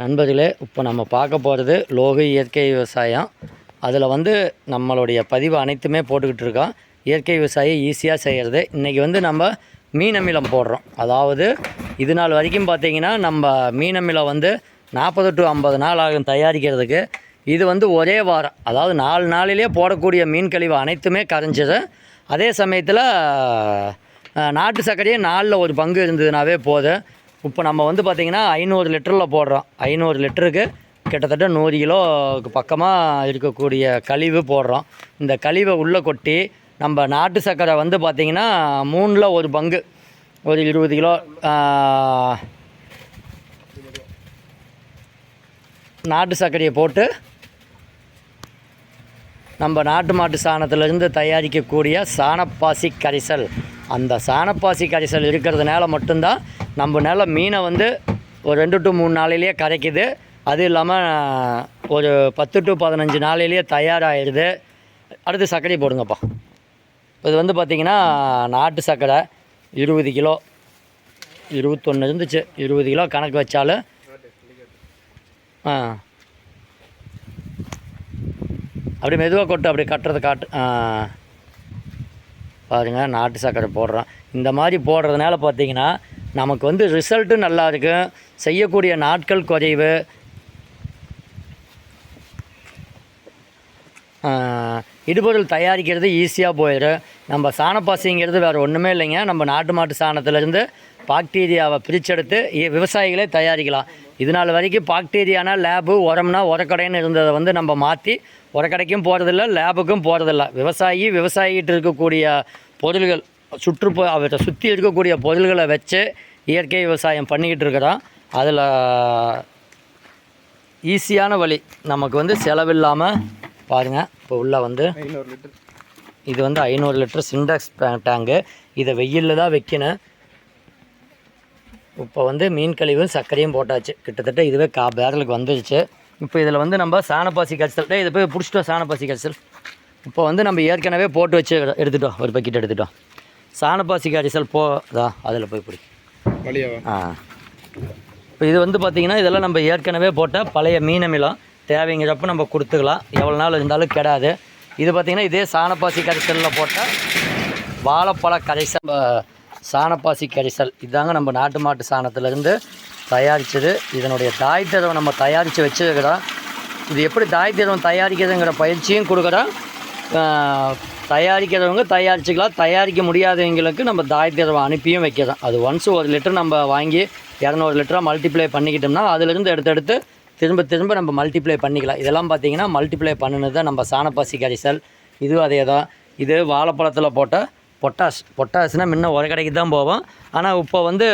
நண்பர்களே இப்போ நம்ம பார்க்க போகிறது லோக இயற்கை விவசாயம். அதில் வந்து நம்மளுடைய பதிவு அனைத்துமே போட்டுக்கிட்டு இருக்கோம். இயற்கை விவசாயம் ஈஸியாக செய்கிறது இன்றைக்கி வந்து நம்ம மீன் அமிலம் போடுறோம். அதாவது இது நாள் வரைக்கும் பார்த்தீங்கன்னா நம்ம மீன் அமிலம் வந்து நாற்பது டு ஐம்பது நாள் ஆகும் தயாரிக்கிறதுக்கு. இது வந்து ஒரே வாரம். அதாவது நாலு நாளிலே போடக்கூடிய மீன் கழிவு அனைத்துமே கரைஞ்சிது அதே சமயத்தில் நாட்டு சர்க்கரையே நாளில் ஒரு பங்கு இருந்ததுனாவே போதும். இப்போ நம்ம வந்து பார்த்திங்கன்னா ஐநூறு லிட்டரில் போடுறோம். ஐநூறு லிட்டருக்கு கிட்டத்தட்ட நூறு கிலோவுக்கு பக்கமாக இருக்கக்கூடிய கழிவு போடுறோம். இந்த கழிவை உள்ளே கொட்டி நம்ம நாட்டு சர்க்கரை வந்து பார்த்திங்கன்னா மூணில் ஒரு பங்கு. ஒரு இருபது கிலோ நாட்டு சர்க்கரையை போட்டு நம்ம நாட்டு மாட்டு சாணத்திலிருந்து தயாரிக்கக்கூடிய சாணப்பாசி கரைசல். அந்த சாணப்பாசி கரைசல் இருக்கிறதுனால மட்டும்தான் நம்ம நில மீனை வந்து ஒரு ரெண்டு டு மூணு நாளிலேயே கரைக்குது. அது இல்லாமல் ஒரு பத்து டு பதினஞ்சு நாளிலேயே தயாராகிடுது அடுத்து சர்க்கரை போடுங்கப்பா. இது வந்து பார்த்திங்கன்னா நாட்டு சர்க்கரை இருபது கிலோ இருபத்தொன்று இருந்துச்சு. இருபது கிலோ கணக்கு வச்சாலும் ஆ. அப்படி மெதுவாக கொட்டு அப்படி கட்டுறது காட்டு ஆ. பாருங்கள் நாட்டு சர்க்கரை போடுறோம். இந்த மாதிரி போடுறதுனால பார்த்தீங்கன்னா நமக்கு வந்து ரிசல்ட்டும் நல்லா இருக்கும். செய்யக்கூடிய நாட்கள் குறைவு. இடுபொருள் தயாரிக்கிறது ஈஸியாக போயிடும். நம்ம சாணப்பாசிங்கிறது வேறு ஒன்றுமே இல்லைங்க. நம்ம நாட்டு மாட்டு சாணத்துலேருந்து பாக்டீரியாவை பிரிச்செடுத்து விவசாயிகளே தயாரிக்கலாம். இது நாள் வரைக்கும் பாக்டீரியானா லேபு உரம்னா உரக்கடைன்னு இருந்ததை வந்து நம்ம மாற்றி உரக்கடைக்கும் போகிறதில்ல லேபுக்கும் போகிறதில்ல விவசாயி விவசாயிகிட்ட இருக்கக்கூடிய பொருள்கள் சுற்றுப்பு அவரை சுற்றி இருக்கக்கூடிய பொருள்களை வச்சு இயற்கை விவசாயம் பண்ணிக்கிட்டு இருக்கிறோம் அதில் ஈஸியான வழி. நமக்கு வந்து செலவில்லாமல் பாருங்கள் இப்போ உள்ள வந்து ஐநூறு லிட்டர். இது வந்து ஐநூறு லிட்டர் சிண்டெக்ஸ் டேங்கு. இதை வெயிலில் தான் வைக்கணும். இப்போ வந்து மீன் கழிவும் சர்க்கரையும் போட்டாச்சு. கிட்டத்தட்ட இதுவே கா பேரலுக்கு வந்துருச்சு. இப்போ இதில் வந்து நம்ம சாணப்பாசி கரிசல் டேய், இதை போய் பிடிச்சிட்டோம் சாணப்பாசி கரிசல் இப்போ வந்து நம்ம ஏற்கனவே போட்டு வச்சு எடுத்துட்டோம் ஒரு பக்கெட் எடுத்துட்டோம். சாணப்பாசி கரிசல் போதா அதில் போய் பிடி. ஆ. இப்போ இது வந்து பார்த்திங்கன்னா இதெல்லாம் நம்ம ஏற்கனவே போட்ட பழைய மீன் அமிலம். தேவைங்கிறப்ப நம்ம கொடுத்துக்கலாம். எவ்வளோ நாள் இருந்தாலும் கெடாது. இது பார்த்திங்கன்னா இதே சாணப்பாசி கரைசலில் போட்ட வாழைப்பழ கரைசல் சாணப்பாசி கரைசல். இதாங்க நம்ம நாட்டு மாட்டு சாணத்துலேருந்து தயாரித்தது இதனுடைய தாய் திரவம் நம்ம தயாரித்து வச்சுருக்கிறோம். இது எப்படி தாய் திரவம் தயாரிக்கிறதுங்கிற பயிற்சியும் கொடுக்குறோம். தயாரிக்கிறவங்க தயாரிச்சுக்கலாம். தயாரிக்க முடியாதவங்களுக்கு நம்ம தாய் திரவம் அனுப்பியும் வைக்கிறோம். அது ஒன்ஸ் ஒரு லிட்டர் நம்ம வாங்கி இரநூறு லிட்டராக மல்டிப்ளை பண்ணிக்கிட்டோம்னா அதுலேருந்து எடுத்தெடுத்து திரும்ப திரும்ப நம்ம மல்டிப்ளை பண்ணிக்கலாம். இதெல்லாம் பார்த்தீங்கன்னா மல்டிப்ளை பண்ணினது தான் நம்ம சாணப்பாசி கரிசல். இதுவும் அதே தான் இது வாழைப்பழத்தில் போட்ட பொட்டாஷ் பொட்டாஷ்னால் முன்ன ஒரு கடைக்கு தான் போவோம். ஆனால் இப்போ வந்து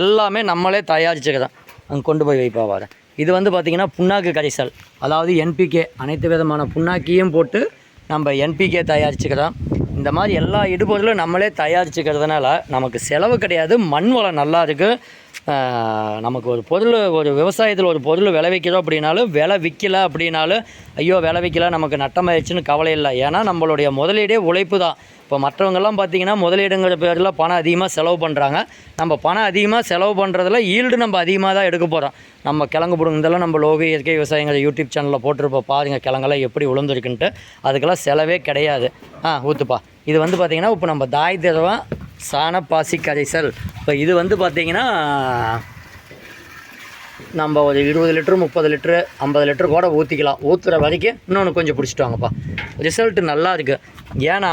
எல்லாமே நம்மளே தயாரிச்சுக்கிறோம் அங்கே கொண்டு போய் வைப்பா வரேன் இது வந்து பார்த்திங்கன்னா புண்ணாக்கு கரைசல். அதாவது என்பிகே அனைத்து விதமான புண்ணாக்கியும் போட்டு நம்ம என்பிகே தயாரிச்சுக்கிறோம் இந்த மாதிரி எல்லா இடுபொருளும் நம்மளே தயாரிச்சுக்கிறதுனால நமக்கு செலவு கிடையாது. மண் வளம் நல்லா இருக்குது நமக்கு ஒரு பொருள் ஒரு விவசாயத்தில் ஒரு பொருள் விளைவிக்கிறோம் அப்படின்னாலும் விலை விற்கல அப்படின்னாலும் ஐயோ விலை விற்கல நமக்கு நட்டமாயிடுச்சுன்னு கவலை இல்லை. ஏன்னா நம்மளுடைய முதலீடே உழைப்பு தான். இப்போ மற்றவங்கெல்லாம் பார்த்தீங்கன்னா முதலீடுங்கிற பேரில் பணம் அதிகமாக செலவு பண்ணுறாங்க நம்ம பணம் அதிகமாக செலவு பண்ணுறதுல ஈல்டு நம்ம அதிகமாக தான் எடுக்க போகிறோம் நம்ம கிழங்கு பிடுங்குறதெல்லாம் நம்ம லோக இயற்கை விவசாயங்கள் யூடியூப் சேனலில் போட்டிருப்போம். பாருங்கள் கிழங்கெல்லாம் எப்படி விழுந்துருக்குன்ட்டு அதுக்கெல்லாம் செலவே கிடையாது. ஆ ஊற்றுப்பா இது வந்து பார்த்திங்கன்னா இப்போ நம்ம தாய் திரவம் சாணப்பாசி கரைசல் இப்போ இது வந்து பார்த்திங்கன்னா நம்ம ஒரு இருபது லிட்டரு முப்பது லிட்டரு ஐம்பது லிட்டரு கூட ஊற்றிக்கலாம் ஊற்றுற வரைக்கும் இன்னொன்று கொஞ்சம் பிடிச்சிட்டு வாங்கப்பா. ரிசல்ட் நல்லா இருக்குது ஏன்னா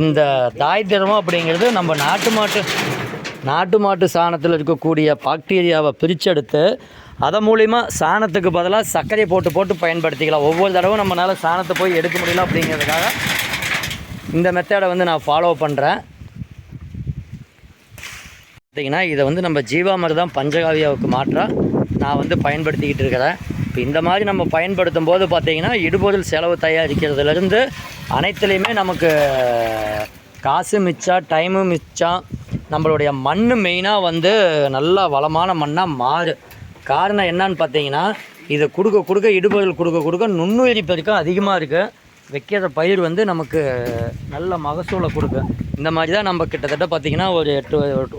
இந்த தாய் திரவம் அப்படிங்கிறது நம்ம நாட்டு மாட்டு நாட்டு மாட்டு சாணத்தில் இருக்கக்கூடிய பாக்டீரியாவை பிரிச்செடுத்து அதன் மூலிமா சாணத்துக்கு பதிலாக சர்க்கரை போட்டு போட்டு பயன்படுத்திக்கலாம். ஒவ்வொரு தடவை நம்மளால் சாணத்தை போய் எடுக்க முடியல அப்படிங்கிறதுக்காக இந்த மெத்தடை வந்து நான் ஃபாலோ பண்ணுறேன் பார்த்தீங்கன்னா இதை வந்து நம்ம ஜீவாமிர்தம் பஞ்சகாவியாவுக்கு மாற்றாக நான் வந்து பயன்படுத்திக்கிட்டு இருக்கிறேன். இப்போ இந்த மாதிரி நம்ம பயன்படுத்தும் போது பார்த்தீங்கன்னா இடுபொருள் செலவு தயாரிக்கிறதுலேருந்து அனைத்துலேயுமே நமக்கு காசு மிச்சம் டைமு மிச்சம் நம்மளுடைய மண் மெயினாக வந்து நல்ல வளமான மண்ணாக மாறு. காரணம் என்னன்னு பார்த்தீங்கன்னா இதை கொடுக்க கொடுக்க இடுபொருள் கொடுக்க கொடுக்க நுண்ணுயிரி பெருக்கம் அதிகமாக இருக்குது வைக்கிற பயிர் வந்து நமக்கு நல்ல மகசூலை கொடுக்கும். இந்த மாதிரி தான் நம்ம கிட்டத்தட்ட பார்த்திங்கன்னா ஒரு எட்டு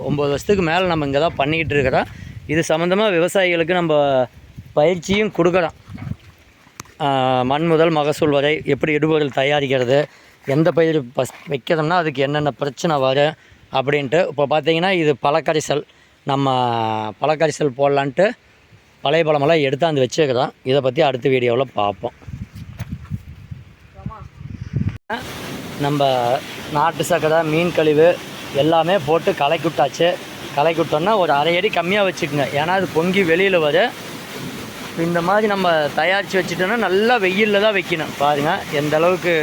ஒம்பது வருஷத்துக்கு மேலே நம்ம இங்கே தான் பண்ணிக்கிட்டு இருக்கிறோம். இது சம்மந்தமாக விவசாயிகளுக்கு நம்ம பயிற்சியும் கொடுக்குறோம் மண் முதல் மகசூல் வரை எப்படி இடுபொருள் தயாரிக்கிறது எந்த பயிர் பஸ் வைக்கிறோம்னா அதுக்கு என்னென்ன பிரச்சனை வரும் அப்படின்ட்டு இப்போ பார்த்தீங்கன்னா இது பழக்கரிசல். நம்ம பழக்கரிசல் போடலான்ட்டு பழைய பழமெல்லாம் எடுத்தாந்து வச்சுருக்கிறோம். இதை பற்றி அடுத்த வீடியோவில் பார்ப்போம். நம்ம நாட்டு சக்கரை மீன் கழிவு எல்லாமே போட்டு கலக்கி விட்டாச்சு கலக்கி விட்டோன்னா ஒரு அரை அடி கம்மியாக வச்சுக்கோங்க. ஏன்னா அது பொங்கி வெளியில் வரும் இந்த மாதிரி நம்ம தயாரித்து வச்சுட்டோன்னா நல்லா வெயிலில் தான் வைக்கணும். பாருங்கள் எந்த அளவுக்கு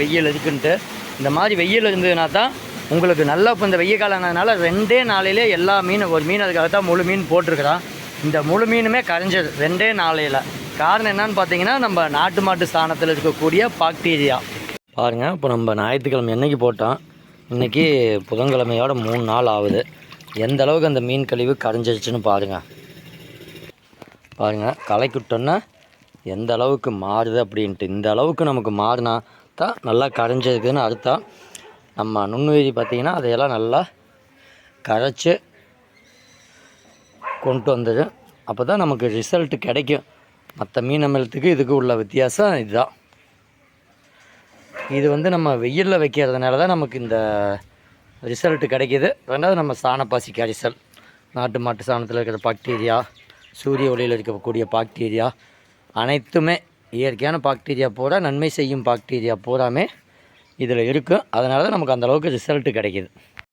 வெயில் இருக்குன்ட்டு. இந்த மாதிரி வெயில் இருந்ததுன்னா தான் உங்களுக்கு நல்லா இப்போ இந்த வெயில் காலங்கிறதுனால ரெண்டே நாளையிலே எல்லா மீன் ஒரு மீன் அதுக்காக தான் முழு மீன் போட்டிருக்கிறான். இந்த முழு மீனுமே கரைஞ்சது ரெண்டே நாளையில். காரணம் என்னன்னு பார்த்தீங்கன்னா நம்ம நாட்டு மாட்டு சாணத்தில் இருக்கக்கூடிய பாக்டீரியா. பாருங்கள் இப்போ நம்ம ஞாயிற்றுக்கிழமை என்றைக்கு போட்டோம்? இன்றைக்கி புதன்கிழமையோட மூணு நாள் ஆகுது. எந்த அளவுக்கு அந்த மீன் கழிவு கரைஞ்சிருச்சுன்னு பாருங்கள் பாருங்கள் களைக்குட்டோன்னா எந்த அளவுக்கு மாறுது அப்படின்ட்டு. இந்த அளவுக்கு நமக்கு மாறினா தான் நல்லா கரைஞ்சிருக்குன்னு அர்த்தம். நம்ம நுண்ணுயிரி பார்த்திங்கன்னா அதையெல்லாம் நல்லா கரைச்சி கொண்டு வந்தது அப்போ தான் நமக்கு ரிசல்ட்டு கிடைக்கும். மற்ற மீன் அமிலத்துக்கு இதுக்கு உள்ள வித்தியாசம் இதுதான். இது வந்து நம்ம வெயிலில் வைக்கிறதுனால தான் நமக்கு இந்த ரிசல்ட்டு கிடைக்கிது. ரெண்டாவது நம்ம சாணப்பாசி கரிசல் நாட்டு மாட்டு சாணத்தில் இருக்கிற பாக்டீரியா சூரிய ஒளியில் இருக்கக்கூடிய பாக்டீரியா அனைத்துமே இயற்கையான பாக்டீரியா பூரா நன்மை செய்யும் பாக்டீரியா பூராமே இதில் இருக்கும் அதனால தான் நமக்கு அந்தளவுக்கு ரிசல்ட்டு கிடைக்கிது.